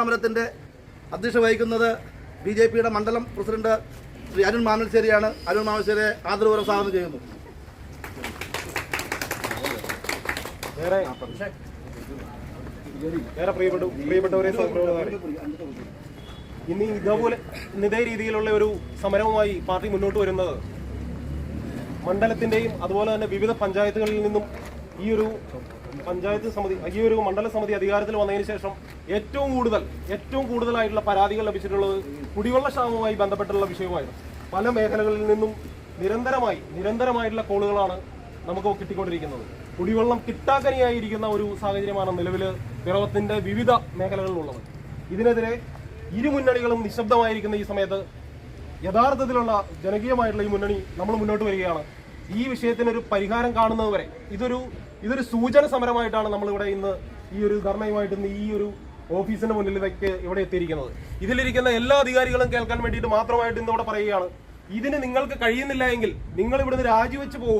സമരത്തിന്റെ അധ്യക്ഷ വഹിക്കുന്നത് ബി ജെ പിയുടെ മണ്ഡലം പ്രസിഡന്റ് ശ്രീ അരുൺ മാമൽശ്ശേരിയാണ്. അരുൺ മാമൽശ്ശേരിയെ ആദരപൂർവം സ്വാഗതം ചെയ്യുന്നു. വേറെ ഇനി ഇതേപോലെ ഇതേ രീതിയിലുള്ള ഒരു സമരവുമായി പാർട്ടി മുന്നോട്ട് വരുന്നത് മണ്ഡലത്തിന്റെയും അതുപോലെ തന്നെ വിവിധ പഞ്ചായത്തുകളിൽ നിന്നും ഈ ഒരു പഞ്ചായത്ത് സമിതി ഈ ഒരു മണ്ഡല സമിതി അധികാരത്തിൽ വന്നതിന് ശേഷം ഏറ്റവും കൂടുതൽ ഏറ്റവും കൂടുതലായിട്ടുള്ള പരാതികൾ ലഭിച്ചിട്ടുള്ളത് കുടിവെള്ള ക്ഷാമവുമായി ബന്ധപ്പെട്ടുള്ള വിഷയമായിരുന്നു. പല മേഖലകളിൽ നിന്നും നിരന്തരമായി നിരന്തരമായിട്ടുള്ള കോളുകളാണ് നമുക്ക് കിട്ടിക്കൊണ്ടിരിക്കുന്നത്. കുടിവെള്ളം കിട്ടാക്കനിയായിരിക്കുന്ന ഒരു സാഹചര്യമാണ് നിലവിൽ പിറവത്തിന്റെ വിവിധ മേഖലകളിലുള്ളത്. ഇതിനെതിരെ ഇരു മുന്നണികളും നിശബ്ദമായിരിക്കുന്ന ഈ സമയത്ത് യഥാർത്ഥത്തിലുള്ള ജനകീയമായിട്ടുള്ള ഈ മുന്നണി നമ്മൾ മുന്നോട്ട് വരികയാണ്. ഈ വിഷയത്തിന് ഒരു പരിഹാരം കാണുന്നതുവരെ ഇതൊരു ഇതൊരു സൂചന സമരമായിട്ടാണ് നമ്മളിവിടെ ഇന്ന് ഈ ഒരു ധർണയുമായിട്ട് ഇന്ന് ഈ ഒരു ഓഫീസിന്റെ മുന്നിലേക്ക് ഇവിടെ എത്തിയിരിക്കുന്നത്. ഇതിലിരിക്കുന്ന എല്ലാ അധികാരികളും കേൾക്കാൻ വേണ്ടിയിട്ട് മാത്രമായിട്ട് ഇന്ന് ഇവിടെ പറയുകയാണ്. ഇതിന് നിങ്ങൾക്ക് കഴിയുന്നില്ല എങ്കിൽ നിങ്ങൾ ഇവിടുന്ന് രാജിവെച്ച് പോകുക